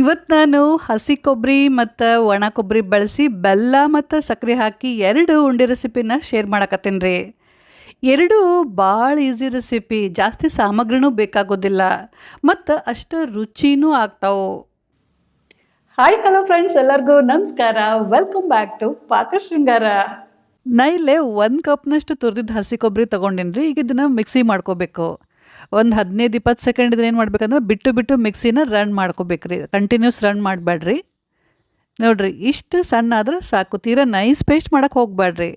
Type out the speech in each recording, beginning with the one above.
ಇವತ್ತು ನಾನು ಹಸಿ ಕೊಬ್ಬರಿ ಮತ್ತು ಒಣ ಕೊಬ್ಬರಿ ಬಳಸಿ ಬೆಲ್ಲ ಮತ್ತು ಸಕ್ಕರೆ ಹಾಕಿ ಎರಡು ಉಂಡೆ ರೆಸಿಪಿನ ಶೇರ್ ಮಾಡಕತ್ತೀನಿ ರೀ. ಎರಡು ಭಾಳ ಈಸಿ ರೆಸಿಪಿ ಜಾಸ್ತಿ ಸಾಮಗ್ರಿನೂ ಬೇಕಾಗೋದಿಲ್ಲ ಮತ್ತು ಅಷ್ಟು ರುಚಿನೂ ಆಗ್ತಾವೆ. ಹಾಯ್ ಹಲೋ ಫ್ರೆಂಡ್ಸ್ ಎಲ್ಲರಿಗೂ ನಮಸ್ಕಾರ. ವೆಲ್ಕಮ್ ಬ್ಯಾಕ್ ಟು ಪಾಕ ಶೃಂಗಾರ. ನಾ ಇಲ್ಲೇ ಒಂದು ಕಪ್ನಷ್ಟು ತುರಿದಿದ್ದು ಹಸಿ ಕೊಬ್ಬರಿ ತೊಗೊಂಡಿನಿ ರೀ ಈಗ ಇದನ್ನು ಮಿಕ್ಸಿ ಮಾಡ್ಕೋಬೇಕು. ಒಂದು ಹದಿನೈದು, ಇಪ್ಪತ್ತು ಸೆಕೆಂಡ್ ಏನು ಮಾಡ್ಬೇಕಂದ್ರೆ ಬಿಟ್ಟು ಬಿಟ್ಟು ಮಿಕ್ಸಿನ ರನ್ ಮಾಡ್ಕೋಬೇಕ್ರಿ. ಕಂಟಿನ್ಯೂಸ್ ರನ್ ಮಾಡಬೇಡ್ರಿ ನೋಡ್ರಿ, ಇಷ್ಟು ಸಣ್ಣ ಆದ್ರೆ ಸಾಕು. ತೀರಾ ನೈಸ್ ಪೇಸ್ಟ್ ಮಾಡಕ್ಕೆ ಹೋಗ್ಬೇಡ್ರಿ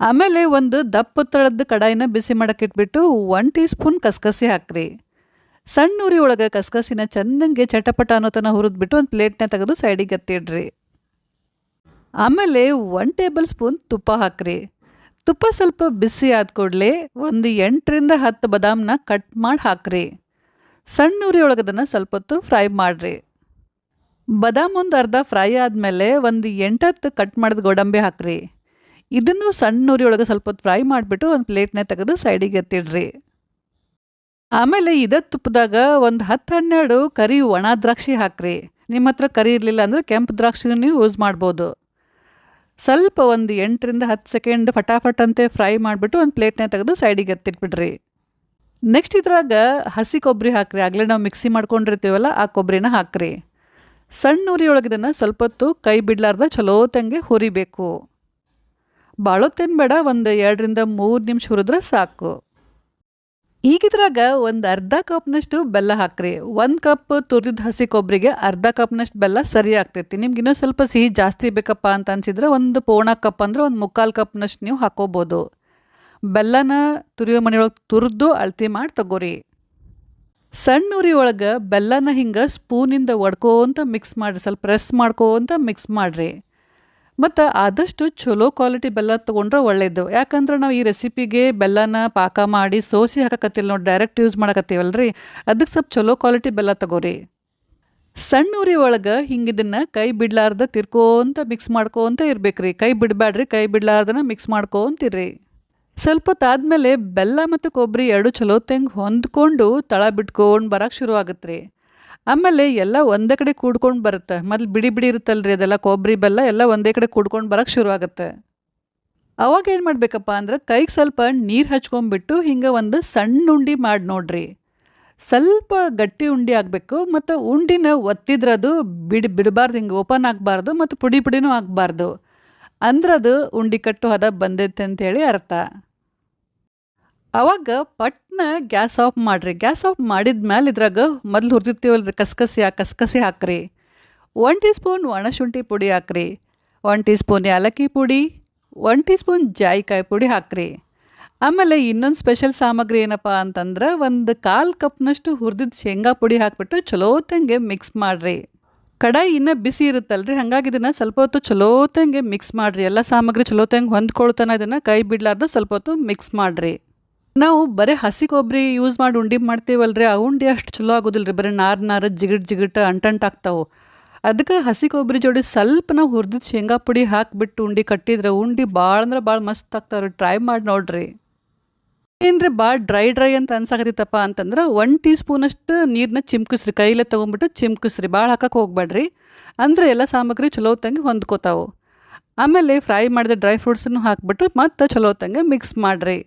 ಆಮೇಲೆ ಒಂದು ದಪ್ಪ ತಳದ ಕಡಾಯಿನ ಬಿಸಿ ಮಾಡೋಕ್ಕೆ ಇಟ್ಬಿಟ್ಟು ಒನ್ ಟೀ ಸ್ಪೂನ್ ಕಸ್ಕಸಿ ಹಾಕ್ರಿ. ಸಣ್ಣ ಉರಿ ಒಳಗೆ ಕಸ್ಕಸಿನ ಚಂದಂಗೆ ಚಟಪಟ ಅನ್ನೋ ತನ ಹುರಿದ್ಬಿಟ್ಟು ಒಂದು ಪ್ಲೇಟ್ನ ತೆಗೆದು ಸೈಡಿಗೆ ಎತ್ತಿಡ್ರಿ. ಆಮೇಲೆ ಒನ್ ಟೇಬಲ್ ಸ್ಪೂನ್ ತುಪ್ಪ ಹಾಕ್ರಿ. ತುಪ್ಪ ಸ್ವಲ್ಪ ಬಿಸಿ ಆದ ಕೂಡಲೇ ಒಂದು ಎಂಟರಿಂದ ಹತ್ತು ಬದಾಮ್ನ ಕಟ್ ಮಾಡಿ ಹಾಕ್ರಿ. ಸಣ್ಣ ಉರಿ ಅದನ್ನು ಸ್ವಲ್ಪ ಹೊತ್ತು ಫ್ರೈ ಮಾಡಿರಿ. ಬದಾಮ್ ಒಂದು ಅರ್ಧ ಫ್ರೈ ಆದಮೇಲೆ ಒಂದು ಎಂಟತ್ತು ಕಟ್ ಮಾಡಿದ ಗೋಡಂಬಿ ಹಾಕ್ರಿ. ಇದನ್ನು ಸಣ್ಣ ಉರಿ ಸ್ವಲ್ಪ ಹೊತ್ತು ಫ್ರೈ ಮಾಡಿಬಿಟ್ಟು ಒಂದು ಪ್ಲೇಟ್ನೇ ತೆಗೆದು ಸೈಡಿಗೆ ಎತ್ತಿಡ್ರಿ. ಆಮೇಲೆ ಇದ ತುಪ್ಪದಾಗ ಒಂದು ಹತ್ತು ಹನ್ನೆರಡು ಕರಿ ಒಣ ದ್ರಾಕ್ಷಿ ಹಾಕ್ರಿ. ನಿಮ್ಮ ಹತ್ರ ಕರಿ ಇರಲಿಲ್ಲ ಅಂದರೆ ಕೆಂಪು ದ್ರಾಕ್ಷಿನೂ ನೀವು ಯೂಸ್ ಮಾಡ್ಬೋದು. ಸ್ವಲ್ಪ ಒಂದು ಎಂಟರಿಂದ ಹತ್ತು ಸೆಕೆಂಡ್ ಫಟಾಫಟ್ ಅಂತೆ ಫ್ರೈ ಮಾಡಿಬಿಟ್ಟು ಒಂದು ಪ್ಲೇಟ್ನ ತೆಗೆದು ಸೈಡಿಗೆ ಎತ್ತಿಟ್ಬಿಡ್ರಿ. ನೆಕ್ಸ್ಟ್ ಇದ್ರಾಗ ಹಸಿ ಕೊಬ್ಬರಿ ಹಾಕ್ರಿ. ಆಗಲೇ ನಾವು ಮಿಕ್ಸಿ ಮಾಡ್ಕೊಂಡಿರ್ತೀವಲ್ಲ, ಆ ಕೊಬ್ಬರಿನ ಹಾಕ್ರಿ. ಸಣ್ಣ ಉರಿ ಸ್ವಲ್ಪ ಹೊತ್ತು ಕೈ ಬಿಡ್ಲಾರ್ದ ಚಲೋ ತಂಗೆ ಹುರಿಬೇಕು. ಭಾಳೊತ್ತೇನು ಬೇಡ, ಒಂದು ಎರಡರಿಂದ ಮೂರು ನಿಮಿಷ ಹುರಿದ್ರೆ ಸಾಕು. ಈಗಿದ್ರಾಗ ಒಂದು ಅರ್ಧ ಕಪ್ನಷ್ಟು ಬೆಲ್ಲ ಹಾಕ್ರಿ. ಒಂದು ಕಪ್ ತುರಿದ ಹಸಿ ಕೊಬ್ಬರಿಗೆ ಅರ್ಧ ಕಪ್ನಷ್ಟು ಬೆಲ್ಲ ಸರಿ ಆಗ್ತೈತಿ. ನಿಮ್ಗೆ ಇನ್ನೂ ಸ್ವಲ್ಪ ಸಿಹಿ ಜಾಸ್ತಿ ಬೇಕಪ್ಪ ಅಂತ ಅನ್ಸಿದ್ರೆ ಒಂದು ಪೋಣ ಕಪ್ ಅಂದ್ರೆ ಒಂದು ಮುಕ್ಕಾಲು ಕಪ್ನಷ್ಟು ನೀವು ಹಾಕೋಬೋದು. ಬೆಲ್ಲನ ತುರಿಯೋ ಮನೆಯೊಳಗೆ ತುರಿದು ಅಳತಿ ಮಾಡಿ ತಗೋರಿ. ಸಣ್ಣ ಉರಿ ಒಳಗೆ ಬೆಲ್ಲನ ಹಿಂಗೆ ಸ್ಪೂನಿಂದ ಒಡ್ಕೋಂತ ಮಿಕ್ಸ್ ಮಾಡಿರಿ. ಸ್ವಲ್ಪ ಪ್ರೆಸ್ ಮಾಡ್ಕೋಂತ ಮಿಕ್ಸ್ ಮಾಡಿರಿ. ಮತ್ತು ಆದಷ್ಟು ಚಲೋ ಕ್ವಾಲಿಟಿ ಬೆಲ್ಲ ತೊಗೊಂಡ್ರೆ ಒಳ್ಳೇದು. ಯಾಕಂದ್ರೆ ನಾವು ಈ ರೆಸಿಪಿಗೆ ಬೆಲ್ಲನ ಪಾಕ ಮಾಡಿ ಸೋಸಿ ಹಾಕಕತ್ತಿಲ್ಲ ನೋಡಿ ಡೈರೆಕ್ಟ್ ಯೂಸ್ ಮಾಡಕತ್ತೀವಲ್ರಿ? ಅದಕ್ಕೆ ಸ್ವಲ್ಪ ಚಲೋ ಕ್ವಾಲಿಟಿ ಬೆಲ್ಲ ತಗೋರಿ. ಸಣ್ಣ ಉರಿ ಒಳಗೆ ಹಿಂಗಿದನ್ನು ಕೈ ಬಿಡ್ಲಾರ್ದ ತಿರ್ಕೋಂತ ಮಿಕ್ಸ್ ಮಾಡ್ಕೋಂತ ಇರ್ಬೇಕ್ರಿ. ಕೈ ಬಿಡಬೇಡ್ರಿ ಕೈ ಬಿಡ್ಲಾರ್ದನ ಮಿಕ್ಸ್ ಮಾಡ್ಕೊಂತಿರ್ರಿ. ಸ್ವಲ್ಪ ಹೊತ್ತಾದ್ಮೇಲೆ ಬೆಲ್ಲ ಮತ್ತು ಕೊಬ್ಬರಿ ಎರಡು ಚಲೋ ತೆಂಗ್ ಹೊಂದ್ಕೊಂಡು ತಳ ಬಿಟ್ಕೊಂಡು ಬರಕ್ಕೆ ಶುರು ಆಗುತ್ತೆ ರೀ ಆಮೇಲೆ ಎಲ್ಲ ಒಂದೇ ಕಡೆ ಕೂಡ್ಕೊಂಡು ಬರುತ್ತೆ. ಮೊದಲು ಬಿಡಿ ಬಿಡಿ ಇರುತ್ತಲ್ರಿ ಅದೆಲ್ಲ ಕೊಬ್ಬರಿ ಬೆಲ್ಲ ಎಲ್ಲ ಒಂದೇ ಕಡೆ ಕೂಡ್ಕೊಂಡು ಬರೋಕ್ಕೆ ಶುರು ಆಗುತ್ತೆ ಅವಾಗ ಏನು ಮಾಡಬೇಕಪ್ಪ ಅಂದ್ರೆ ಕೈಗೆ ಸ್ವಲ್ಪ ನೀರು ಹಚ್ಕೊಂಡ್ಬಿಟ್ಟು ಹಿಂಗೆ ಒಂದು ಸಣ್ಣ ಉಂಡಿ ಮಾಡಿ ನೋಡ್ರಿ. ಸ್ವಲ್ಪ ಗಟ್ಟಿ ಉಂಡಿ ಆಗಬೇಕು ಮತ್ತು ಉಂಡಿನ ಒತ್ತಿದ್ರೆ ಅದು ಬಿಡಿ ಬಿಡಬಾರ್ದು, ಹಿಂಗೆ ಓಪನ್ ಆಗಬಾರ್ದು ಮತ್ತು ಪುಡಿ ಪುಡಿನೂ ಆಗಬಾರ್ದು. ಅಂದ್ರೆ ಅದು ಉಂಡಿ ಕಟ್ಟು ಹದ ಬಂದೈತೆ ಅಂತೇಳಿ ಅರ್ಥ. ಅವಾಗ ಪಟ್ನ ಗ್ಯಾಸ್ ಆಫ್ ಮಾಡಿರಿ. ಗ್ಯಾಸ್ ಆಫ್ ಮಾಡಿದ ಮೇಲೆ ಇದ್ರಾಗ ಮೊದಲು ಹುರಿದಿರ್ತೀವಲ್ರಿ. ಕಸ್ಕಸಿ ಕಸ್ಕಸಿ ಹಾಕ್ರಿ. ಒನ್ ಟೀ ಸ್ಪೂನ್ ಒಣಶುಂಠಿ ಪುಡಿ ಹಾಕ್ರಿ. ಒನ್ ಟೀ ಸ್ಪೂನ್ ಏಲಕ್ಕಿ ಪುಡಿ ಒನ್ ಟೀ ಸ್ಪೂನ್ ಜಾಯಿಕಾಯಿ ಪುಡಿ ಹಾಕ್ರಿ. ಆಮೇಲೆ ಇನ್ನೊಂದು ಸ್ಪೆಷಲ್ ಸಾಮಗ್ರಿ ಏನಪ್ಪ ಅಂತಂದ್ರೆ ಒಂದು ಕಾಲು ಕಪ್ನಷ್ಟು ಹುರಿದಿದ್ದ ಶೇಂಗಾ ಪುಡಿ ಹಾಕ್ಬಿಟ್ಟು ಚಲೋತಂಗೆ ಮಿಕ್ಸ್ ಮಾಡಿರಿ. ಕಡಾಯಿ ಇನ್ನೂ ಬಿಸಿ ಇರುತ್ತಲ್ರಿ. ಹಾಗಾಗಿ ಇದನ್ನು ಸ್ವಲ್ಪ ಹೊತ್ತು ಚಲೋತಂಗೆ ಮಿಕ್ಸ್ ಮಾಡಿರಿ. ಎಲ್ಲ ಸಾಮಗ್ರಿ ಚಲೋತಂಗೆ ಹೊಂದ್ಕೊಳ್ತಾನೆ ಇದನ್ನು. ಕೈ ಬಿಡಲಾರ್ದು ಸ್ವಲ್ಪ ಹೊತ್ತು ಮಿಕ್ಸ್ ಮಾಡಿರಿ. ನಾವು ಬರೀ ಹಸಿ ಕೊಬ್ಬರಿ ಯೂಸ್ ಮಾಡಿ ಉಂಡೆ ಮಾಡ್ತೀವಲ್ರಿ, ಆ ಉಂಡೆ ಅಷ್ಟು ಚಲೋ ಆಗೋದಿಲ್ಲ ರೀ ಬರೀ ನಾರು ನಾರು ಜಿಗಿಟ್ ಜಿಗಿಟ್ ಅಂಟಂಟ್ ಆಗ್ತಾವೆ. ಅದಕ್ಕೆ ಹಸಿ ಕೊಬ್ಬರಿ ಜೋಡಿ ಸ್ವಲ್ಪ ನಾವು ಹುರಿದಿದ್ದು ಶೇಂಗಾ ಪುಡಿ ಹಾಕಿಬಿಟ್ಟು ಉಂಡೆ ಕಟ್ಟಿದ್ರೆ ಉಂಡೆ ಭಾಳ ಅಂದ್ರೆ ಭಾಳ ಮಸ್ತ್ ಆಗ್ತಾವ್ರಿ ಟ್ರೈ ಮಾಡಿ ನೋಡ್ರಿ. ಏನ್ರಿ ಭಾಳ ಡ್ರೈ ಡ್ರೈ ಅಂತ ಅನ್ಸಾಕತ್ತಿತ್ತಪ್ಪ ಅಂತಂದ್ರೆ ಒನ್ ಟೀ ಸ್ಪೂನಷ್ಟು ನೀರನ್ನ ಚಿಮ್ಕಿಸ್ರಿ, ಕೈಲೇ ತೊಗೊಂಬಿಟ್ಟು ಚಿಮ್ಕಿಸ್ರಿ ಭಾಳ ಹಾಕಕ್ಕೆ ಹೋಗ್ಬೇಡ್ರಿ ಅಂದರೆ ಎಲ್ಲ ಸಾಮಗ್ರಿ ಚಲೋ ತಂಗೆ ಹೊಂದ್ಕೋತಾವೆ. ಆಮೇಲೆ ಫ್ರೈ ಮಾಡಿದ ಡ್ರೈ ಫ್ರೂಟ್ಸನ್ನು ಹಾಕ್ಬಿಟ್ಟು ಮತ್ತೆ ಚಲೋ ತಂಗೆ ಮಿಕ್ಸ್ ಮಾಡಿರಿ.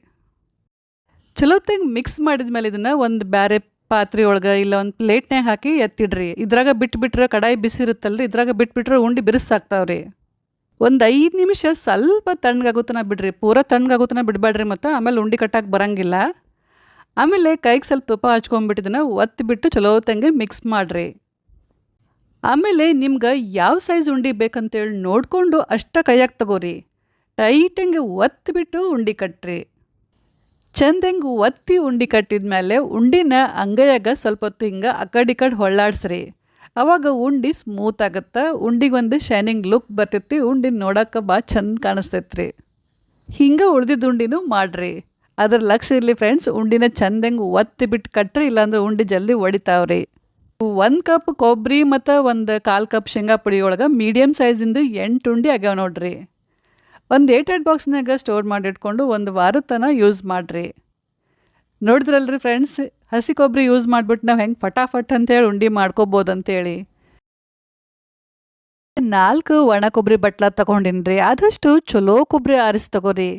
ಚಲೋ ತಂಗೆ ಮಿಕ್ಸ್ ಮಾಡಿದ ಮೇಲೆ ಇದನ್ನ ಒಂದು ಬ್ಯಾರೆ ಪಾತ್ರೆ ಒಳಗೆ ಇಲ್ಲ ಒಂದು ಪ್ಲೇಟ್ನಾಗ ಹಾಕಿ ಎತ್ತಿಡ್ರಿ. ಇದ್ರಾಗ ಬಿಟ್ಬಿಟ್ರೆ ಕಡಾಯಿ ಬಿಸಿ ಇರುತ್ತಲ್ರಿ ಇದ್ರಾಗ ಬಿಟ್ಬಿಟ್ರೆ ಉಂಡೆ ಬಿರುಸಾಗ್ತಾವ್ರಿ ಒಂದು ಐದು ನಿಮಿಷ ಸ್ವಲ್ಪ ತಣ್ಣಗಾಗುತ್ತನ ಬಿಡ್ರಿ, ಪೂರ ತಣ್ಣಗಾಗುತ್ತನ ಬಿಡಬೇಡ್ರಿ ಮತ್ತು ಆಮೇಲೆ ಉಂಡೆ ಕಟ್ಟಕ್ಕೆ ಬರಂಗಿಲ್ಲ. ಆಮೇಲೆ ಕೈಗೆ ಸ್ವಲ್ಪ ತುಪ್ಪ ಹಚ್ಕೊಂಬಿಟ್ಟಿದ್ನ ಒತ್ತಿ ಬಿಟ್ಟು ಚಲೋ ತಂಗೆ ಮಿಕ್ಸ್ ಮಾಡಿರಿ. ಆಮೇಲೆ ನಿಮ್ಗೆ ಯಾವ ಸೈಜ್ ಉಂಡೆ ಬೇಕಂತೇಳಿ ನೋಡಿಕೊಂಡು ಅಷ್ಟ ಕೈಯಾಗ ತಗೋರಿ. ಟೈಟಂಗೆ ಒತ್ತಿಬಿಟ್ಟು ಉಂಡೆ ಕಟ್ರಿ. ಚಂದಂಗೆ ಒತ್ತಿ ಉಂಡೆ ಕಟ್ಟಿದ ಮೇಲೆ ಉಂಡಿನ ಅಂಗೈಯಾಗ ಸ್ವಲ್ಪ ಹೊತ್ತು ಹಿಂಗೆ ಆ ಕಡೆ ಈ ಕಡೆ ಹೊಳ್ಳಾಡ್ಸ್ರಿ. ಅವಾಗ ಉಂಡೆ ಸ್ಮೂತ್ ಆಗುತ್ತೆ ಉಂಡಿಗೆ ಒಂದು ಶೈನಿಂಗ್ ಲುಕ್ ಬರ್ತೈತಿ, ಉಂಡಿ ನೋಡೋಕೆ ಭಾಳ ಚಂದ ಕಾಣಿಸ್ತೈತ್ರಿ. ಹಿಂಗೆ ಉಳ್ದಿದ್ದ ಉಂಡಿನೂ ಮಾಡಿರಿ. ಅದ್ರ ಲಕ್ಷ್ಯ ಇರಲಿ ಫ್ರೆಂಡ್ಸ್ ಉಂಡಿನ ಚಂದಂಗೆ ಒತ್ತಿ ಬಿಟ್ಟು ಕಟ್ಟ್ರಿ ಇಲ್ಲಾಂದ್ರೆ ಉಂಡೆ ಜಲ್ದಿ ಒಡಿತಾವ್ರಿ. ಒಂದು ಕಪ್ ಕೊಬ್ಬರಿ ಮತ್ತು ಒಂದು ಕಾಲು ಕಪ್ ಶೇಂಗಾ ಪುಡಿ ಒಳಗೆ ಮೀಡಿಯಮ್ ಸೈಜಿಂದು ಎಂಟು ಉಂಡೆ ಆಗ್ಯಾವ ನೋಡ್ರಿ. ಒಂದು ಏಟೆಡ್ ಏಟ್ ಬಾಕ್ಸ್ನಾಗ ಸ್ಟೋರ್ ಮಾಡಿಟ್ಕೊಂಡು ಒಂದು ವಾರದ ತನಕ ಯೂಸ್ ಮಾಡಿರಿ. ನೋಡಿದ್ರಲ್ರಿ ಫ್ರೆಂಡ್ಸ್? ಹಸಿ ಕೊಬ್ಬರಿ ಯೂಸ್ ಮಾಡಿಬಿಟ್ಟು ನಾವು ಹೆಂಗೆ ಫಟಾಫಟ್ ಅಂತೇಳಿ ಉಂಡೆ ಮಾಡ್ಕೋಬೋದು ಅಂತೇಳಿ ನಾಲ್ಕು ಒಣ ಕೊಬ್ಬರಿ ಬಟ್ಲ ತಗೊಂಡಿನ್ರಿ. ಆದಷ್ಟು ಚಲೋ ಕೊಬ್ಬರಿ ಆರಿಸಿ ತಗೋರಿ.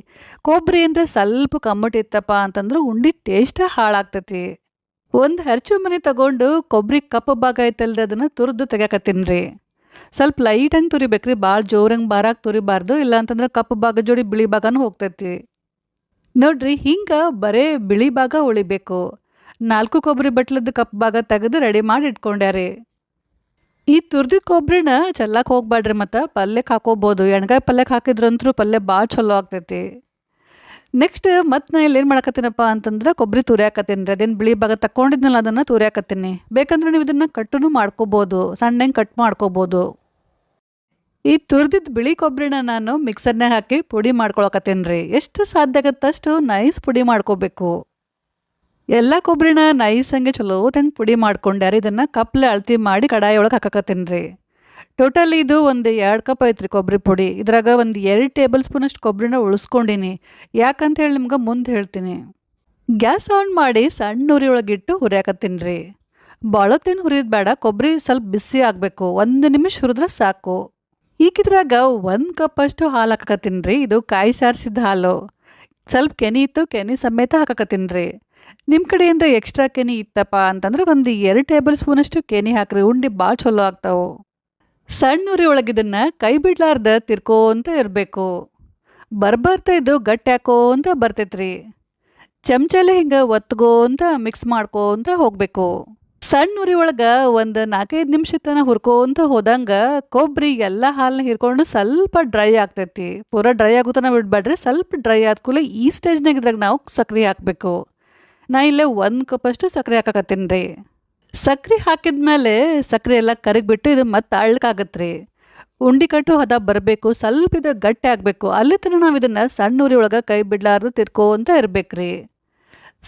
ಕೊಬ್ಬರಿ ಅಂದರೆ ಸ್ವಲ್ಪ ಕಮ್ಮಟಿ ಇತ್ತಪ್ಪ ಅಂತಂದ್ರೆ ಉಂಡಿ ಟೇಸ್ಟ ಹಾಳಾಗ್ತೈತಿ. ಒಂದು ಹರ್ಚು ಮನೆ ತಗೊಂಡು ಕೊಬ್ಬರಿ ಕಪ್ಪು ಭಾಗ ಐತಲ್ರಿ ಅದನ್ನು ತುರಿದು ತೆಗ್ಯಾಕತ್ತೀನ್ರಿ. ಸ್ವಲ್ಪ ಲೈಟಂಗೆ ತುರಿಬೇಕ್ರಿ ಭಾಳ ಜೋರಂಗೆ ಬಾರಾಗಿ ತುರಿಬಾರ್ದು ಇಲ್ಲ ಅಂತಂದ್ರೆ ಕಪ್ಪು ಭಾಗ ಜೋಡಿ ಬಿಳಿ ಭಾಗನೂ ಹೋಗ್ತೈತಿ. ನೋಡ್ರಿ, ಹಿಂಗೆ ಬರೇ ಬಿಳಿ ಭಾಗ ಉಳಿಬೇಕು. ನಾಲ್ಕು ಕೊಬ್ಬರಿ ಬಟ್ಲದ ಕಪ್ಪು ಭಾಗ ತೆಗೆದು ರೆಡಿ ಮಾಡಿ ಇಟ್ಕೊಂಡ್ಯಾರಿ. ಈ ತುರ್ದಿದ ಕೊಬ್ಬರಿನ ಚೆಲ್ಲಕ್ಕೆ ಹೋಗ್ಬೇಡ್ರಿ ಮತ್ತು ಪಲ್ಯಕ್ಕೆ ಹಾಕೋಬೋದು. ಎಣ್ಗಾಯಿ ಪಲ್ಯಕ್ಕೆ ಹಾಕಿದ್ರಂತೂ ಪಲ್ಯ ಭಾಳ ಚಲೋ ಆಗ್ತೈತಿ. ನೆಕ್ಸ್ಟ್ ಮತ್ತೆ ನಾ ಇಲ್ಲಿ ಏನು ಮಾಡಕತ್ತೀನಪ್ಪ ಅಂತಂದ್ರೆ ಕೊಬ್ಬರಿ ತುರಿಯಾಕತ್ತೀನಿ ರೀ. ಅದೇನು ಬಿಳಿ ಭಾಗ ತಗೊಂಡಿದ್ನಲ್ಲ ಅದನ್ನು ತುರಿಯಾಕತ್ತೀನಿ. ಬೇಕಂದ್ರೆ ನೀವು ಇದನ್ನು ಕಟ್ಟುನು ಮಾಡ್ಕೋಬೋದು, ಸಣ್ಣಂಗೆ ಕಟ್ ಮಾಡ್ಕೋಬೋದು. ಈ ತುರಿದಿದ್ದ ಬಿಳಿ ಕೊಬ್ಬರಿನ ನಾನು ಮಿಕ್ಸರ್ನಾಗ ಹಾಕಿ ಪುಡಿ ಮಾಡ್ಕೊಳಕತ್ತೀನಿ ರೀ. ಎಷ್ಟು ಸಾಧ್ಯ ಆಗತ್ತಷ್ಟು ನೈಸ್ ಪುಡಿ ಮಾಡ್ಕೋಬೇಕು. ಎಲ್ಲ ಕೊಬ್ಬರಿನ ನೈಸ್ ಹಂಗೆ ಚಲೋ ತಂಗೆ ಪುಡಿ ಮಾಡ್ಕೊಂಡ್ಯಾರ ಇದನ್ನು ಕಪ್ಲೆ ಅಳತಿ ಮಾಡಿ ಕಡಾಯಿ ಒಳಗೆ ಹಾಕಕತ್ತೀನಿ ರೀ. ಟೋಟಲ್ ಇದು ಒಂದು ಎರಡು ಕಪ್ ಐತ್ರಿ ಕೊಬ್ಬರಿ ಪುಡಿ. ಇದ್ರಾಗ ಒಂದು ಎರಡು ಟೇಬಲ್ ಸ್ಪೂನ್ ಅಷ್ಟು ಕೊಬ್ಬರಿನ ಉಳಿಸ್ಕೊಂಡಿನಿ. ಯಾಕಂತ ಹೇಳಿ ನಿಮ್ಗೆ ಮುಂದೆ ಹೇಳ್ತೀನಿ. ಗ್ಯಾಸ್ ಆನ್ ಮಾಡಿ ಸಣ್ಣ ಉರಿ ಒಳಗಿಟ್ಟು ಹುರಿಯಾಕತ್ತೀನಿ ರೀ ಭಾಳತ್ತೇನು ಹುರಿಯೋದು ಬೇಡ ಕೊಬ್ಬರಿ ಸ್ವಲ್ಪ ಬಿಸಿ ಆಗಬೇಕು. ಒಂದು ನಿಮಿಷ ಹುರಿದ್ರೆ ಸಾಕು. ಈಗಿದ್ರಾಗ ಒಂದು ಕಪ್ ಅಷ್ಟು ಹಾಲು ಹಾಕಕತ್ತೀನಿ ರೀ ಇದು ಕಾಯಿ ಸಾರಿಸಿದ ಹಾಲು. ಸ್ವಲ್ಪ ಕೆನಿ ಇತ್ತು, ಕೆನಿ ಸಮೇತ ಹಾಕಕತ್ತೀನಿ ರೀ ನಿಮ್ಮ ಕಡೆ ಏನರ ಎಕ್ಸ್ಟ್ರಾ ಕೆನಿ ಇತ್ತಪ್ಪ ಅಂತಂದ್ರೆ ಒಂದು ಎರಡು ಟೇಬಲ್ ಸ್ಪೂನಷ್ಟು ಕೆನಿ ಹಾಕ್ರಿ. ಉಂಡೆ ಭಾಳ ಚಲೋ ಆಗ್ತಾವೆ. ಸಣ್ಣ ಒಳಗಿದನ್ನ ಕೈ ಬಿಡ್ಲಾರ್ದ ತಿರ್ಕೋಂತ ಇರಬೇಕು. ಬರ್ಬರ್ತಾ ಇದು ಗಟ್ಟಿ ಹಾಕೋ ಅಂತ ಬರ್ತೈತ್ರಿ. ಚಮಚಲ್ಲಿ ಹಿಂಗೆ ಒತ್ಕೋಂತ ಮಿಕ್ಸ್ ಮಾಡ್ಕೋಂತ ಹೋಗಬೇಕು. ಸಣ್ಣ ಉರಿ ಒಳಗೆ ಒಂದು ನಾಲ್ಕೈದು ನಿಮಿಷ ತನಕ ಹುರ್ಕೋಂತ ಹೋದಂಗೆ ಕೊಬ್ಬರಿ ಎಲ್ಲ ಹಾಲನ್ನ ಹಿರ್ಕೊಂಡು ಸ್ವಲ್ಪ ಡ್ರೈ ಆಗ್ತೈತಿ. ಪೂರ ಡ್ರೈ ಆಗುತ್ತಾನ ಬಿಡಬೇಡ್ರಿ ಸ್ವಲ್ಪ ಡ್ರೈ ಆದ ಕೂಡಲೇ ಈ ಸ್ಟೇಜ್ನಾಗ ಇದ್ರಾಗ ನಾವು ಸಕ್ರೆ ಹಾಕಬೇಕು. ನಾ ಇಲ್ಲೇ ಒಂದು ಕಪ್ಪಷ್ಟು ಸಕ್ಕರೆ ಹಾಕಕತ್ತೀನಿ ರೀ. ಸಕ್ರೆ ಹಾಕಿದ್ಮೇಲೆ ಸಕ್ಕರೆ ಎಲ್ಲ ಕರಗಿಬಿಟ್ಟು ಇದು ಮತ್ತೆ ಅಳ್ಳಕಾಗತ್ತೆ ರೀ ಉಂಡಿ ಕಟ್ಟು ಹದ ಬರಬೇಕು, ಸ್ವಲ್ಪ ಇದು ಗಟ್ಟಿ ಆಗಬೇಕು. ಅಲ್ಲಿ ತನಕ ನಾವು ಇದನ್ನು ಸಣ್ಣ ಉರಿ ಒಳಗೆ ಕೈ ಬಿಡಲಾರ್ದು ತಿರ್ಕೋ ಅಂತ ರೀ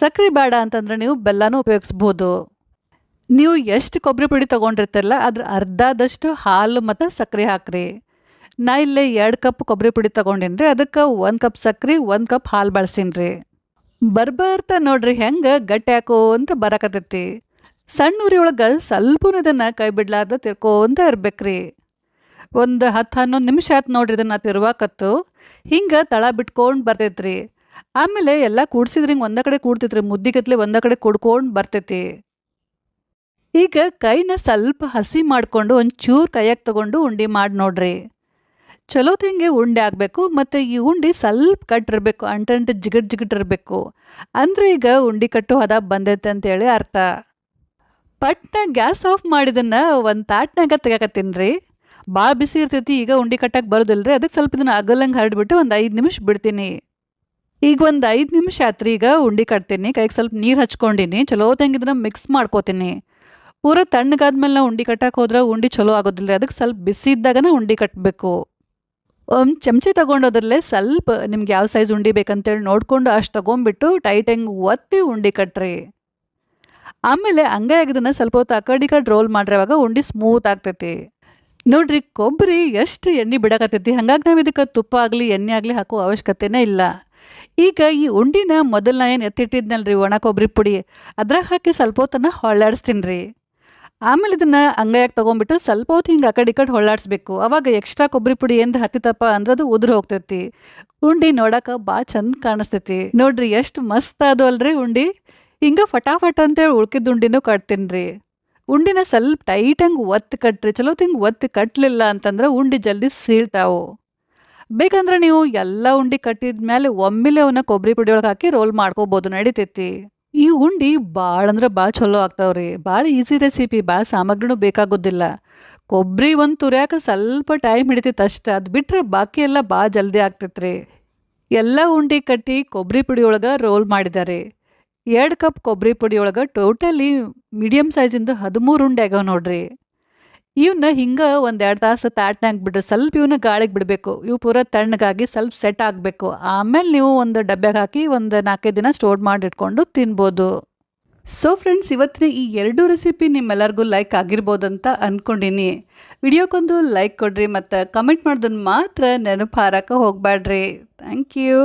ಸಕ್ಕರೆ ಬೇಡ ಅಂತಂದ್ರೆ ನೀವು ಬೆಲ್ಲನೂ ಉಪಯೋಗಿಸ್ಬೋದು. ನೀವು ಎಷ್ಟು ಕೊಬ್ಬರಿ ಪುಡಿ ತೊಗೊಂಡಿರ್ತಾರಲ್ಲ, ಅದ್ರ ಅರ್ಧದಷ್ಟು ಹಾಲು ಮತ್ತು ಸಕ್ಕರೆ ಹಾಕ್ರಿ. ನಾ ಇಲ್ಲೇ ಎರಡು ಕಪ್ ಕೊಬ್ಬರಿ ಪುಡಿ ತೊಗೊಂಡಿನ್ರಿ, ಅದಕ್ಕೆ ಒಂದು ಕಪ್ ಸಕ್ಕರೆ ಒಂದು ಕಪ್ ಹಾಲು ಬಳಸಿನ್ರಿ. ಬರ್ಬರ್ತಾ ನೋಡ್ರಿ ಹೆಂಗೆ ಗಟ್ಟಿ ಹಾಕೋ ಅಂತ ಬರಕತ್ತೈತಿ. ಸಣ್ಣ ಉರಿ ಒಳಗೆ ಸ್ವಲ್ಪ ಇದನ್ನು ಕೈ ಬಿಡ್ಲಾರ್ದ ತಿರ್ಕೊಂತ ಇರ್ಬೇಕ್ರಿ. ಒಂದು ಹತ್ತು ಹನ್ನೊಂದು ನಿಮಿಷ ಆಯ್ತು ನೋಡ್ರಿ ಇದನ್ನು ತಿರುವಾಕತ್ತು. ಹಿಂಗೆ ತಳ ಬಿಟ್ಕೊಂಡು ಬರ್ತೈತ್ರಿ. ಆಮೇಲೆ ಎಲ್ಲ ಕೂಡ್ಸಿದ್ರೆ ಹಿಂಗೆ ಒಂದ ಕಡೆ ಕೂಡ್ತೈತ್ರಿ ಮುದ್ದಿಗತ್ಲೆ ಒಂದ ಕಡೆ ಕುಡ್ಕೊಂಡು ಬರ್ತೈತಿ. ಈಗ ಕೈನ ಸ್ವಲ್ಪ ಹಸಿ ಮಾಡಿಕೊಂಡು ಒಂಚೂರು ಕೈಯಾಗೆ ತಗೊಂಡು ಉಂಡೆ ಮಾಡಿ ನೋಡ್ರಿ. ಚಲೋ ತಿಂಗೆ ಉಂಡೆ ಆಗಬೇಕು ಮತ್ತು ಈ ಉಂಡೆ ಸ್ವಲ್ಪ ಕಟ್ಟಿರಬೇಕು ಅಂಟಂಟು ಜಿಗಟ್ ಜಿಗಟ್ ಇರಬೇಕು. ಅಂದರೆ ಈಗ ಉಂಡೆ ಕಟ್ಟು ಹದ ಬಂದೈತೆ ಅಂತೇಳಿ ಅರ್ಥ. ಪಟ್ನ ಗ್ಯಾಸ್ ಆಫ್ ಮಾಡಿದನ್ನ ಒಂದು ತಾಟ್ನಾಗ ತೆಗಾಕತ್ತೀನಿ ರೀ ಭಾಳ ಬಿಸಿ ಇರ್ತೈತಿ, ಈಗ ಉಂಡೆ ಕಟ್ಟಕ್ಕೆ ಬರೋದಿಲ್ಲ ಅದಕ್ಕೆ ಸ್ವಲ್ಪ ಇದನ್ನು ಅಗಲಂಗೆ ಹರಡ್ಬಿಟ್ಟು ಒಂದು ಐದು ನಿಮಿಷ ಬಿಡ್ತೀನಿ. ಈಗ ಒಂದು ಐದು ನಿಮಿಷ ಆತ್ರಿ ಈಗ ಉಂಡಿ ಕಟ್ತೀನಿ, ಕೈಗೆ ಸ್ವಲ್ಪ ನೀರು ಹಚ್ಕೊಂಡಿನಿ, ಚಲೋ ತಂಗಿದ್ರೆ ಮಿಕ್ಸ್ ಮಾಡ್ಕೋತೀನಿ. ಪೂರ ತಣ್ಣಗಾದ್ಮೇಲೆ ನಾವು ಉಂಡಿ ಕಟ್ಟಕ್ಕೆ ಹೋದ್ರೆ ಉಂಡೆ ಚಲೋ ಆಗೋದಿಲ್ಲ ಅದಕ್ಕೆ ಸ್ವಲ್ಪ ಬಿಸಿ ಇದ್ದಾಗನ ಉಂಡೆ ಕಟ್ಟಬೇಕು ಒಂದು ಚಮಚೆ ತೊಗೊಂಡೋದ್ರಲ್ಲೇ ಸ್ವಲ್ಪ ನಿಮ್ಗೆ ಯಾವ ಸೈಜ್ ಉಂಡಿ ಬೇಕಂತೇಳಿ ನೋಡಿಕೊಂಡು ಅಷ್ಟು ತೊಗೊಂಡ್ಬಿಟ್ಟು ಟೈಟ್ ಹೆಂಗೆ ಒತ್ತಿ ಉಂಡೆ ಕಟ್ರಿ. ಆಮೇಲೆ ಹಂಗಾಗಿದ್ದನ್ನು ಸ್ವಲ್ಪ ಹೊತ್ತು ಆ ಕಡೆ ರೋಲ್ ಮಾಡಿರೋವಾಗ ಉಂಡೆ ಸ್ಮೂತ್ ಆಗ್ತೈತಿ. ನೋಡ್ರಿ ಕೊಬ್ಬರಿ ಎಷ್ಟು ಎಣ್ಣೆ ಬಿಡಕತ್ತೈತಿ. ಹಂಗಾಗಿ ನಾವು ಇದಕ್ಕೆ ತುಪ್ಪ ಆಗಲಿ, ಎಣ್ಣೆ ಆಗಲಿ ಹಾಕೋ ಅವಶ್ಯಕತೆನೇ ಇಲ್ಲ. ಈಗ ಈ ಉಂಡಿನ ಮೊದಲು ನಾ ಏನು ಎತ್ತಿಟ್ಟಿದ್ನಲ್ರಿ ಒಣ ಕೊಬ್ಬರಿ ಪುಡಿ? ಅದ್ರಾಗ ಹಾಕಿ ಸ್ವಲ್ಪ ಹೊತ್ತನ್ನ ಹೊಳ್ಳಾಡಿಸ್ತೀನಿ ರೀ ಆಮೇಲೆ ಇದನ್ನು ಅಂಗೈಯಾಗಿ ತೊಗೊಂಬಿಟ್ಟು ಸ್ವಲ್ಪ ಹೊತ್ತು ಹಿಂಗೆ ಆ ಕಡೆ ಹೊಳ್ಳಾಡಿಸ್ಬೇಕು. ಅವಾಗ ಎಕ್ಸ್ಟ್ರಾ ಕೊಬ್ಬರಿ ಪುಡಿ ಏನ್ರ ಹತ್ತಿತಪ್ಪ ಅಂದ್ರೆ ಅದು ಉದುರು ಹೋಗ್ತೈತಿ. ಉಂಡಿ ನೋಡಕ್ಕೆ ಭಾಳ ಚಂದ ಕಾಣಿಸ್ತೈತಿ. ನೋಡ್ರಿ ಎಷ್ಟು ಮಸ್ತ್ ಅದು ಅಲ್ರಿ ಉಂಡಿ. ಹಿಂಗೆ ಫಟಾಫಟ್ ಅಂತೇಳಿ ಉಳ್ಕಿದ ಉಂಡಿನೂ ಕಟ್ತೀನಿ ರೀ. ಉಂಡಿನ ಸ್ವಲ್ಪ ಟೈಟಂಗೆ ಒತ್ತು ಚಲೋ ತಿಂಗೆ ಒತ್ತು ಕಟ್ಟಲಿಲ್ಲ ಅಂತಂದ್ರೆ ಉಂಡಿ ಜಲ್ದಿ ಸೀಳ್ತಾವು. ಬೇಕಂದ್ರೆ ನೀವು ಎಲ್ಲ ಉಂಡಿ ಕಟ್ಟಿದ ಮೇಲೆ ಒಮ್ಮೆಲೆ ಅವನ್ನ ಕೊಬ್ಬರಿ ಪುಡಿ ಒಳಗೆ ಹಾಕಿ ರೋಲ್ ಮಾಡ್ಕೋಬೋದು, ನಡಿತೈತಿ. ಈ ಉಂಡಿ ಭಾಳ ಅಂದ್ರೆ ಭಾಳ ಚಲೋ ಆಗ್ತಾವ್ರಿ ಭಾಳ ಈಸಿ ರೆಸಿಪಿ ಭಾಳ ಸಾಮಗ್ರಿನೂ ಬೇಕಾಗೋದಿಲ್ಲ. ಕೊಬ್ಬರಿ ಒಂದು ತುರ್ಯಾಕ ಸ್ವಲ್ಪ ಟೈಮ್ ಹಿಡಿತೈತೆ ಅಷ್ಟೇ, ಅದು ಬಿಟ್ಟರೆ ಬಾಕಿ ಎಲ್ಲ ಭಾಳ ಜಲ್ದಿ ಆಗ್ತೈತ್ರಿ ಎಲ್ಲ ಉಂಡಿ ಕಟ್ಟಿ ಕೊಬ್ಬರಿ ಪುಡಿ ಒಳಗೆ ರೋಲ್ ಮಾಡಿದ್ದಾರೆ ಎರಡು ಕಪ್ ಕೊಬ್ಬರಿ ಪುಡಿ ಒಳಗೆ ಟೋಟಲಿ ಮೀಡಿಯಮ್ ಸೈಜಿಂದ ಹದಿಮೂರು ಉಂಡೆ ಆಗ್ಯಾವ ನೋಡ್ರಿ. ಇವನ್ನ ಹಿಂಗೆ ಒಂದು ಎರಡು ತಾಸು ತಾಟ್ನಾಗ ಬಿಡ್ರಿ ಸ್ವಲ್ಪ ಇವನ್ನ ಗಾಳಿಗೆ ಬಿಡಬೇಕು. ಇವು ಪೂರ ತಣ್ಣಗಾಗಿ ಸ್ವಲ್ಪ ಸೆಟ್ ಆಗಬೇಕು. ಆಮೇಲೆ ನೀವು ಒಂದು ಡಬ್ಬ್ಯಾಗ ಹಾಕಿ ಒಂದು ನಾಲ್ಕೈದು ದಿನ ಸ್ಟೋರ್ ಮಾಡಿ ಇಟ್ಕೊಂಡು ತಿನ್ಬೋದು. ಸೊ ಫ್ರೆಂಡ್ಸ್ ಇವತ್ತಿನ ಈ ಎರಡು ರೆಸಿಪಿ ನಿಮ್ಮೆಲ್ಲರಿಗೂ ಲೈಕ್ ಆಗಿರ್ಬೋದಂತ ಅಂದ್ಕೊಂಡಿನಿ ವಿಡಿಯೋಕ್ಕೊಂದು ಲೈಕ್ ಕೊಡ್ರಿ ಮತ್ತು ಕಮೆಂಟ್ ಮಾಡೋದನ್ನು ಮಾತ್ರ ನೆನಪು ಹಾರಕ್ಕೆ ಹೋಗಬೇಡ್ರಿ ಥ್ಯಾಂಕ್ ಯು